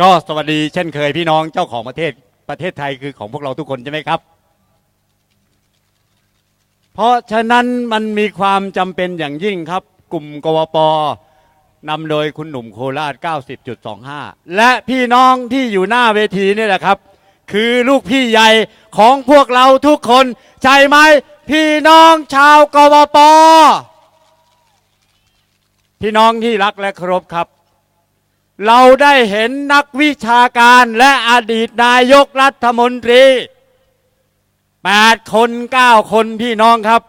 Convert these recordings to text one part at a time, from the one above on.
ก็สวัสดีเช่นเคยพี่น้องเจ้าของประเทศประเทศไทยคือของพวกเราทุกคนใช่ไหมครับ เพราะฉะนั้นมันมีความจำเป็นอย่างยิ่งครับ กลุ่มกวปนำโดยคุณหนุ่มโคราช 90.25 และพี่น้องที่อยู่หน้าเวทีนี่แหละครับ คือลูกพี่ใหญ่ของพวกเราทุกคนใช่ไหมพี่น้องชาวกวปพี่น้องที่รักและเคารพครับ เราได้เห็นนักวิชาการและอดีตนายกรัฐมนตรีแปดคนเก้าคนพี่น้องครับ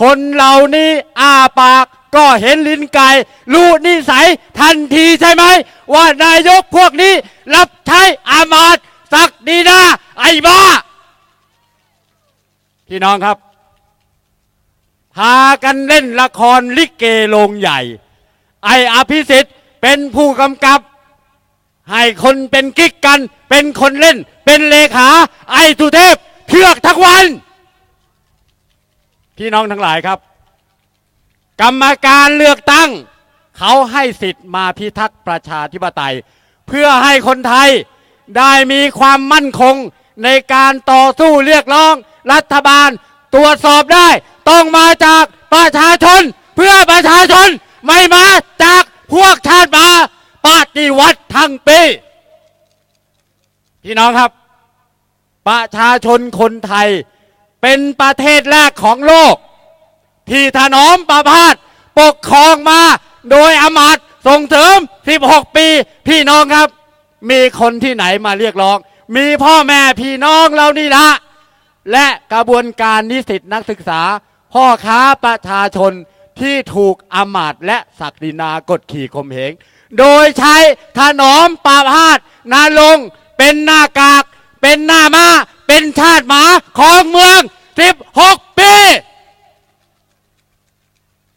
คนเหล่านี้อ้าปากก็เห็นลิ้นไก่รู้นิสัยทันทีใช่ไหม ว่านายกพวกนี้ รับใช้อามาตย์ศักดีนาไอ้บ้า พี่น้องครับ พากันเล่นละครลิเกโรงใหญ่ ไอ้อภิสิทธิ์ เป็นผู้กำกับ ให้คนเป็นกิ๊กกัน เป็นคนเล่น เป็นเลขา ไอ้สุเทพเทือกทั้งวัน พี่น้องทั้งหลายครับ กรรมการเลือกตั้ง เขาให้สิทธิ์มาพิทักษ์ประชาธิปไตย เพื่อให้คนไทยได้มีความมั่นคงในการต่อสู้เรียกร้อง รัฐบาลตรวจสอบได้ ต้องมาจากประชาชน เพื่อประชาชนไม่มาจากพวกชาติมาปฏิวัติทั้ง ปี พี่น้องครับ ประชาชนคนไทยเป็นประเทศแรกของโลก ที่ถนอมประพาสปกครองมาโดยอมาตย์ส่งเสริม 16 ปี พี่น้องครับ มีคนที่ไหนมาเรียกร้อง มีพ่อแม่พี่น้องเรานี่ละและกระบวนการนิสิตนักศึกษา พ่อค้าประชาชนที่ถูกอมาตย์และศักดินากดขี่ข่มเหง โดยใช้ถนอมปราพาสนาลง เป็นหน้ากาก เป็นหน้ามาเป็นชาติหมาของเมือง 16 ปี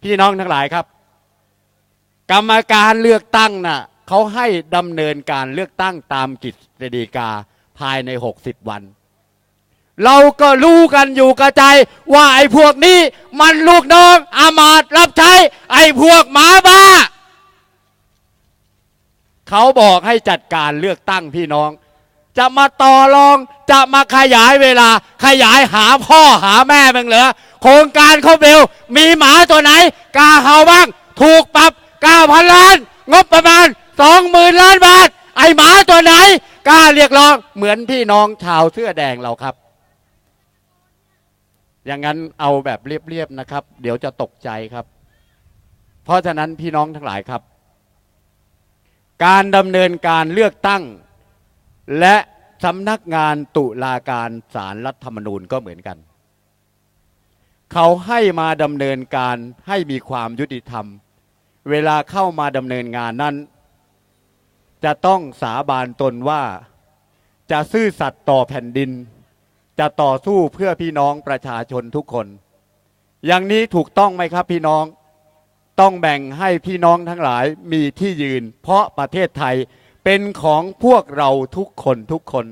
พี่น้องทั้งหลายครับ กรรมการเลือกตั้งน่ะเขาให้ดำเนินการเลือกตั้งตามกิจดีกาภายใน 60 วัน เราก็รู้กันอยู่กระจายว่าไอ้พวกนี้มันลูกน้องอามาตรับใช้ไอ้พวกหมาบ้า เขาบอกให้จัดการเลือกตั้งพี่น้อง จะมาต่อรองจะมาขยายเวลา ขยายหาพ่อหาแม่บ้างเหรอโครงการเขาเบลมีหมาตัวไหนกล้าเห่าบ้าง ถูกปรับเก้าพันล้าน งบประมาณสองหมื่นล้านบาท ไอหมาตัวไหนกล้าเรียกร้องเหมือนพี่น้องชาวเสื้อแดงเราครับ อย่างนั้นเอาแบบเรียบๆนะครับ เดี๋ยวจะตกใจครับ เพราะฉะนั้นพี่น้องทั้งหลายครับ การดำเนินการเลือกตั้ง และสำนักงานตุลาการศาลรัฐธรรมนูญก็เหมือนกัน เขาให้มาดำเนินการให้มีความยุติธรรม เวลาเข้ามาดำเนินงานนั้น จะต้องสาบานตนว่าจะซื่อสัตย์ต่อแผ่นดิน จะต่อสู้เพื่อพี่น้องประชาชนทุกคน อย่างนี้ถูกต้องไหมครับพี่น้อง ต้องแบ่งให้พี่น้องทั้งหลายมีที่ยืน เพราะประเทศไทยเป็นของพวกเราทุกคนทุกคน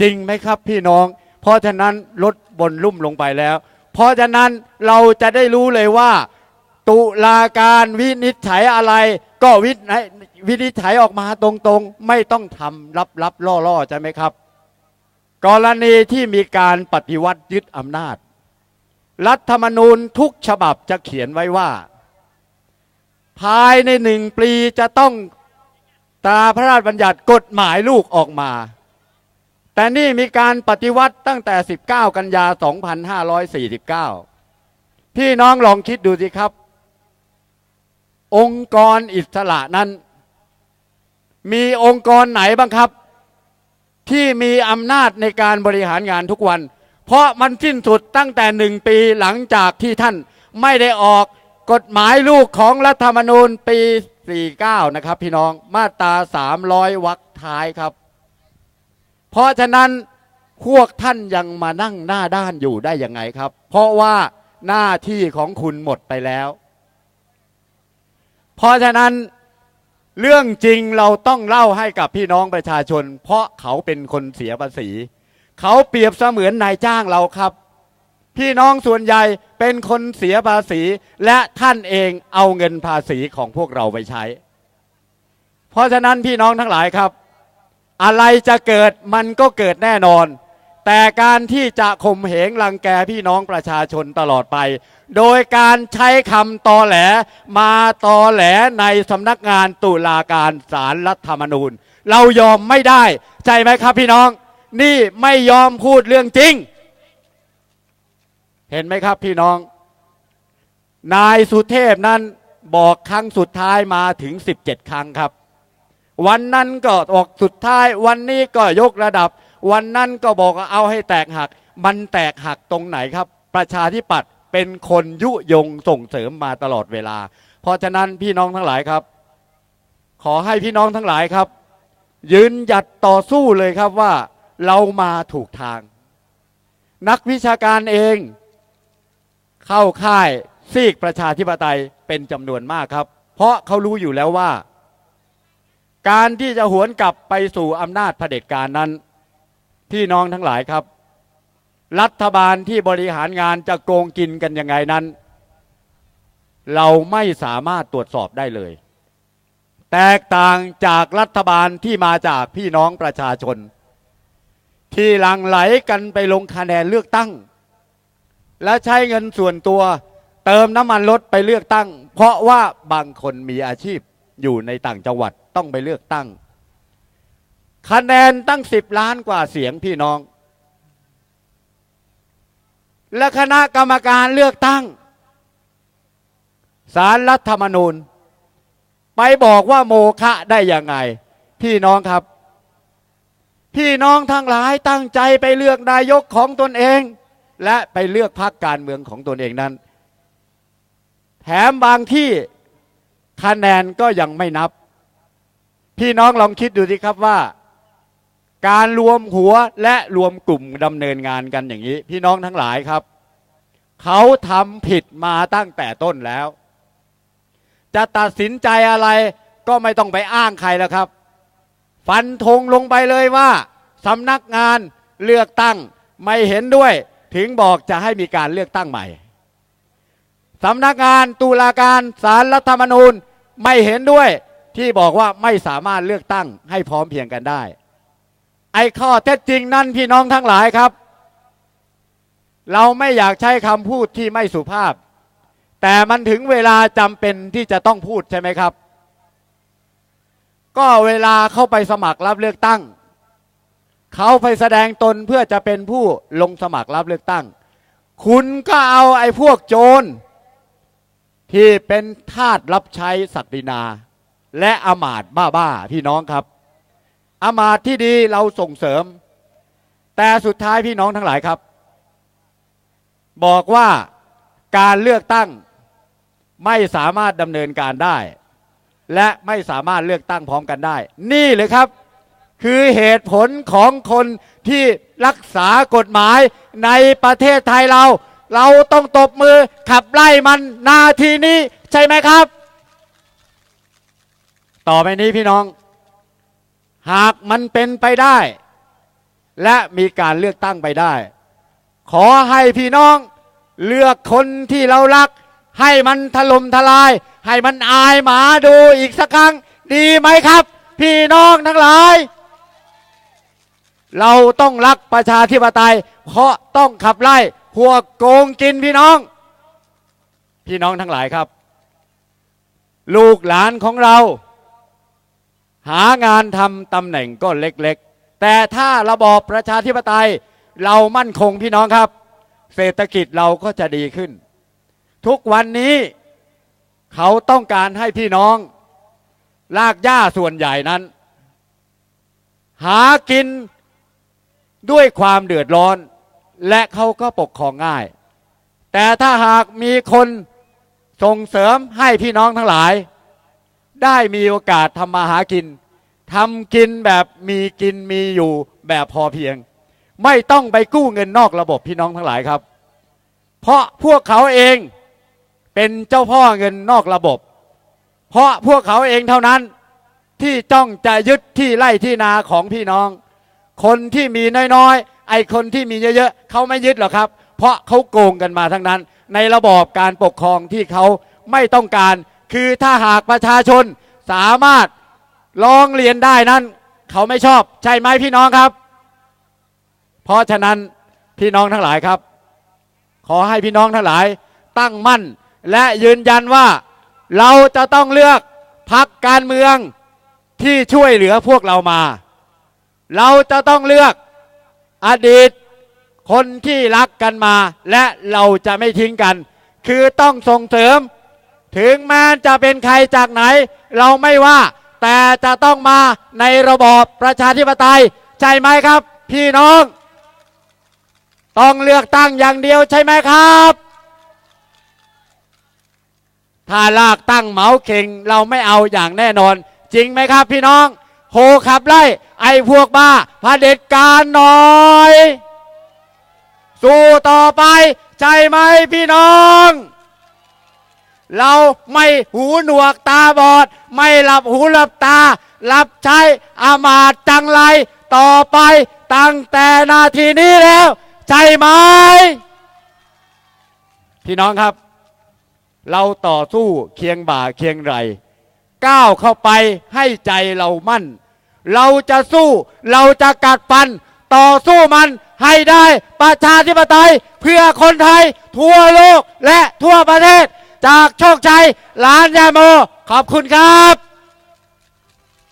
จริงไหมครับพี่น้อง เพราะฉะนั้นลดบนลุ่มลงไปแล้ว เพราะฉะนั้นเราจะได้รู้เลยว่า ตุลาการวินิจฉัยอะไร ก็วินิจวินิจฉัยออกมาตรงๆ ไม่ต้องทำลับลับล่อๆใช่ไหมครับ กรณีที่มีการปฏิวัติยึดอำนาจ รัฐธรรมนูญทุกฉบับจะเขียนไว้ว่า ภายในหนึ่งปีจะต้องตาพระราชบัญญัติกฎหมายลูกออกมา แต่นี่มีการปฏิวัติตั้งแต่ 19 กันยา 2549 พี่น้องลองคิดดูสิครับ องค์กรอิสระนั้น มีองค์กรไหนบ้างครับ ที่มีอำนาจในการบริหารงานทุกวัน เพราะมันสิ้นสุดตั้งแต่หนึ่งปีหลังจากที่ท่านไม่ได้ออก กฎหมายลูกของรัฐธรรมนูญปี 49 นะครับ พี่น้องมาตรา 300 วรรคท้ายครับ เพราะฉะนั้นพวกท่านยังมานั่งหน้าด้านอยู่ได้ยังไงครับ เพราะว่าหน้าที่ของคุณหมดไปแล้ว เพราะฉะนั้นเรื่องจริงเราต้องเล่าให้กับพี่น้องประชาชน เพราะเขาเป็นคนเสียภาษี เขาเปรียบเสมือนนายจ้างเราครับ พี่น้องส่วนใหญ่เป็นคนเสียภาษี และท่านเองเอาเงินภาษีของพวกเราไปใช้ เพราะฉะนั้นพี่น้องทั้งหลายครับ อะไรจะเกิดมันก็เกิดแน่นอน แต่การที่จะข่มเหงรังแกพี่น้องประชาชนตลอดไป โดยการใช้คำตอแหลมาตอแหลในสำนักงานตุลาการศาลรัฐธรรมนูญ เรายอมไม่ได้ใช่ไหมครับพี่น้อง นี่ไม่ยอมพูดเรื่องจริง เห็นไหมครับพี่น้อง นายสุเทพนั้นบอกครั้งสุดท้ายมาถึง 17 ครั้งครับ วันนั้นก็ออกสุดท้ายวันนี้ก็ยกระดับ วันนั้นก็บอกเอาให้แตกหัก มันแตกหักตรงไหนครับ ประชาธิปัตย์เป็นคนยุยงส่งเสริมมาตลอดเวลา เพราะฉะนั้นพี่น้องทั้งหลายครับ ขอให้พี่น้องทั้งหลายครับ ยืนหยัดต่อสู้เลยครับว่าเรามาถูกทาง นักวิชาการเอง เข้าค่ายซีกประชาธิปไตยเป็นจำนวนมากครับ เพราะเขารู้อยู่แล้วว่า การที่จะหวนกลับไปสู่อำนาจเผด็จการนั้น พี่น้องทั้งหลายครับ รัฐบาลที่บริหารงานจะโกงกินกันยังไงนั้น เราไม่สามารถตรวจสอบได้เลย แตกต่างจากรัฐบาลที่มาจากพี่น้องประชาชน ที่หลังไหลกันไปลงคะแนนเลือกตั้ง และใช้เงินส่วนตัว เติมน้ำมันรถไปเลือกตั้ง เพราะว่าบางคนมีอาชีพอยู่ในต่างจังหวัดต้องไปเลือกตั้ง คะแนนตั้งสิบล้านกว่าเสียงพี่น้อง และคณะกรรมการเลือกตั้งสารรัฐธรรมนูญ ไปบอกว่าโมฆะได้ยังไง พี่น้องครับ พี่น้องทั้งหลายตั้งใจไปเลือกนายกของตนเอง และไปเลือกพรรคการเมืองของตนเองนั้น แถมบางที่คะแนนก็ยังไม่นับ พี่น้องลองคิดดูสิครับว่า การรวมหัวและรวมกลุ่มดำเนินงานกันอย่างนี้ พี่น้องทั้งหลายครับ เขาทำผิดมาตั้งแต่ต้นแล้ว จะตัดสินใจอะไรก็ไม่ต้องไปอ้างใครแล้วครับ ฟันธงลงไปเลยว่าสำนักงานเลือกตั้งไม่เห็นด้วย ถึงบอกจะให้มีการเลือกตั้งใหม่สำนักงานตุลาการศาลรัฐธรรมนูญไม่เห็นด้วยที่บอกว่าไม่สามารถเลือกตั้งให้พร้อมเพียงกันได้ ไอ้ข้อเท็จจริงนั่นพี่น้องทั้งหลายครับ เราไม่อยากใช้คำพูดที่ไม่สุภาพ แต่มันถึงเวลาจำเป็นที่จะต้องพูดใช่ไหมครับ ก็เวลาเข้าไปสมัครรับเลือกตั้ง เขาไปแสดงตนเพื่อจะเป็นผู้ลงสมัครรับเลือกตั้ง คุณก็เอาไอ้พวกโจร ที่เป็นทาสรับใช้ศักดินา และอมาตย์บ้าๆพี่น้องครับ อมาตย์ที่ดีเราส่งเสริม แต่สุดท้ายพี่น้องทั้งหลายครับ บอกว่าการเลือกตั้งไม่สามารถดำเนินการได้ และไม่สามารถเลือกตั้งพร้อมกันได้ นี่เลยครับ คือเหตุผลของคนที่รักษากฎหมายในประเทศไทยเรา เราต้องตบมือขับไล่มันนาทีนี้ใช่ไหมครับ ต่อไปนี้พี่น้อง หากมันเป็นไปได้ และมีการเลือกตั้งไปได้ ขอให้พี่น้องเลือกคนที่เรารัก ให้มันถล่มทลาย ให้มันอายหมาดูอีกสักครั้ง ดีไหมครับ พี่น้องทั้งหลาย เราต้องรักประชาธิปไตย เพราะต้องขับไล่พวกโกงกินพี่น้อง พี่น้องทั้งหลายครับ ลูกหลานของเรา หางานทำตำแหน่งก็เล็กๆ แต่ถ้าระบอบประชาธิปไตย เรามั่นคงพี่น้องครับ เศรษฐกิจเราก็จะดีขึ้น ทุกวันนี้เขาต้องการให้พี่น้องลากหญ้าส่วนใหญ่นั้น หากิน ด้วยความเดือดร้อน และเขาก็ปกครองง่าย แต่ถ้าหากมีคนส่งเสริมให้พี่น้องทั้งหลาย ได้มีโอกาสทำมาหากินทำกินแบบมีกินมีอยู่แบบพอเพียง ไม่ต้องไปกู้เงินนอกระบบพี่น้องทั้งหลายครับ เพราะพวกเขาเองเป็นเจ้าพ่อเงินนอกระบบ เพราะพวกเขาเองเท่านั้นที่จ้องจะยึดที่ไร่ที่นาของพี่น้อง คนที่มีน้อยๆ ไอ้คนที่มีเยอะๆเขาไม่ยึดหรอกครับ เพราะเขาโกงกันมาทั้งนั้น ในระบอบการปกครองที่เขาไม่ต้องการ คือถ้าหากประชาชนสามารถร้องเรียนได้นั้น เขาไม่ชอบใช่ไหมพี่น้องครับ เพราะฉะนั้นพี่น้องทั้งหลายครับ ขอให้พี่น้องทั้งหลายตั้งมั่น และยืนยันว่าเราจะต้องเลือกพักการเมืองที่ช่วยเหลือพวกเรามา เราจะต้องเลือกอดีตคนที่รักกันมา และเราจะไม่ทิ้งกัน คือต้องส่งเสริม ถึงแม้จะเป็นใครจากไหน เราไม่ว่า แต่จะต้องมาในระบอบประชาธิปไตย ใช่ไหมครับ พี่น้อง ต้องเลือกตั้งอย่างเดียวใช่ไหมครับ ถ้าลากตั้งเหมาเข่งเราไม่เอาอย่างแน่นอน จริงไหมครับพี่น้อง โหขับไล่ ไอ้พวกบ้าพระเด็จการหน่อย สู้ต่อไปใช่ไหมพี่น้อง เราไม่หูหนวกตาบอด ไม่หลับหูหลับตา รับใช้อามาตจังไร ต่อไปตั้งแต่นาทีนี้แล้ว ใช่ไหม พี่น้องครับ เราต่อสู้เคียงบ่าเคียงไหลก้าวเข้าไปให้ใจเรามั่น เราจะสู้ เราจะกัดฟัน ต่อสู้มันให้ได้ประชาธิปไตย เพื่อคนไทย ทั่วโลกและทั่วประเทศ จากโชคชัยหลานยาโม ขอบคุณครับ